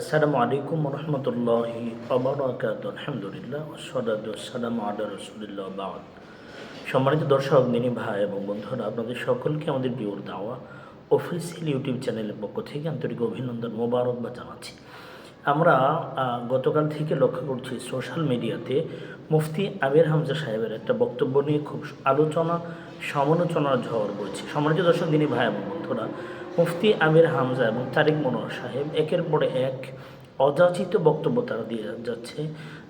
আসসালামু আলাইকুম রহমতুল্লাহ আবরাকাত আলহামদুলিল্লাহ সালাম আলা রসুলিল্লাহ বাদ। সম্মানিত দর্শক দিনী ভাই এবং বন্ধুরা, আপনাদের সকলকে আমাদের বিউর দাওয়া অফিসিয়াল ইউটিউব চ্যানেলের পক্ষ থেকে আন্তরিক অভিনন্দন মোবারক মোবারকবাদ জানাচ্ছি। আমরা গতকাল থেকে লক্ষ্য করছি সোশ্যাল মিডিয়াতে মুফতি আমির হামজা সাহেবের একটা বক্তব্য নিয়ে খুব আলোচনা, সমালোচনার ঝড় বলছে সম্মানিত দর্শক দিনী ভাই এবং বন্ধুরা মুফতি আমির হামজা এবং তারিক মনোয়ার সাহেব একের পরে এক অযাচিত বক্তব্য তারা দিয়ে যাচ্ছে।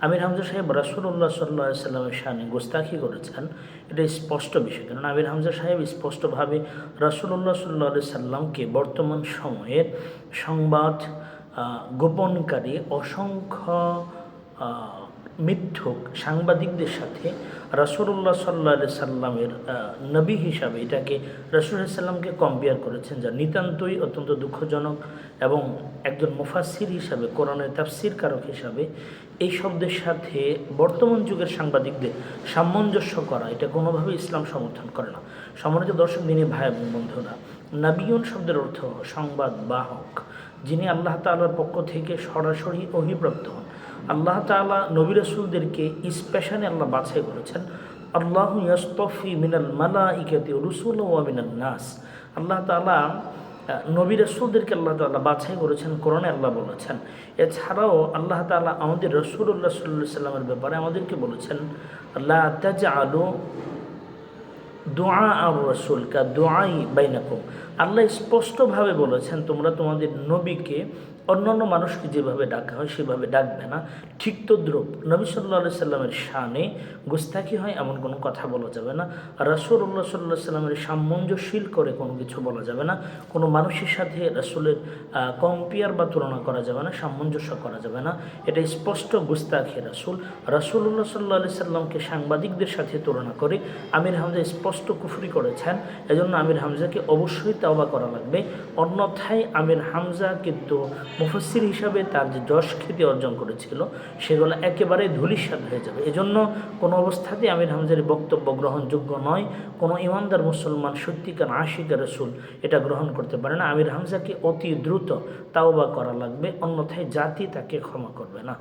আমির হামজা সাহেব রাসুল্লাহ সাল্লাহ সাল্লামের সামনে গোস্তাখি করেছেন। এটা স্পষ্ট বিষয়, কারণ আমির হামজা সাহেব স্পষ্টভাবে রাসুল্লাহ সাল্লাহ সাল্লামকে বর্তমান সময়ের সংবাদ গোপনকারী অসংখ্য মিথ্যুক সাংবাদিকদের সাথে রাসুল্লাহ সাল্লাহ সাল্লামের নবী হিসাবে এটাকে রাসুল সাল্লামকে কম্পেয়ার করেছেন, যা নিতান্তই অত্যন্ত দুঃখজনক এবং একজন মুফাসির হিসাবে, কোরআনের তাফসির কারক হিসাবে এই শব্দের সাথে বর্তমান যুগের সাংবাদিকদের সামঞ্জস্য করা, এটা কোনোভাবে ইসলাম সমর্থন করে না। সম্মানিত দর্শক, দিনী ভাই এবং বন্ধুরা, নাবিয়ন শব্দের অর্থ সংবাদ বাহক, যিনি আল্লাহ তাআলার পক্ষ থেকে সরাসরি অভিপ্রাপ্ত হন। আল্লাহ তাআলা নবী রসুলদেরকে স্পেশালি আল্লাহ বাছাই করেছেন। আল্লাহ ইয়াস্তফি মিনাল মালা ইকাতি রসুল ও মিনাল নাস। আল্লাহ আহ, নবী রসুলদেরকে আল্লাহ তাআলা বাছাই করেছেন কোরআনে আল্লাহ বলেছেন। এছাড়াও আল্লাহ তাআলা আমাদের রসুল্লাহ সাল্লাহ সাল্লামের ব্যাপারে আমাদেরকে বলেছেন আল্লাহ তাজ আলু দোয়া আর রসুল কা দোয়াই বাইনাকুম। আল্লাহ স্পষ্টভাবে বলেছেন তোমরা তোমাদের নবীকে অন্যান্য মানুষকে যেভাবে ডাকা হয়, সেভাবে ডাকবে না। ঠিক তো দ্রুপ নবী সাল্লাহ সাল্লামের শানে গুস্তাকি হয়, এমন কোনো কথা বলা যাবে না। রাসুল্লাহ সাল্লাহ সাল্লামের সামঞ্জস্যশীল করে কোনো কিছু বলা যাবে না। কোনো মানুষের সাথে রাসুলের কম্পেয়ার বা তুলনা করা যাবে না, সামঞ্জস্য করা যাবে না। এটা স্পষ্ট গুস্তাখি রাসুল। রাসুল্লাহ সাল্লাহ সাল্লামকে সাংবাদিকদের সাথে তুলনা করে আমির হামজা স্পষ্ট কুফরি করেছেন। এজন্য আমির হামজাকে অবশ্যই তাওবা করা লাগবে। অন্যথায় আমির হামজা কিন্তু মুফসির হিসাবে তার যে যশ খ্যাতি অর্জন করেছিল, সেগুলো একেবারে ধূলিসাৎ হয়ে যাবে। এজন্য কোনো অবস্থাতে আমির হামজার বক্তব্য গ্রহণযোগ্য নয়। কোনো ইমানদার মুসলমান, সত্যিকার আশিকার রসুল এটা গ্রহণ করতে পারে না। আমির হামজাকে অতি দ্রুত তাওবা করা লাগবে, অন্যথায় জাতি তাকে ক্ষমা করবে না।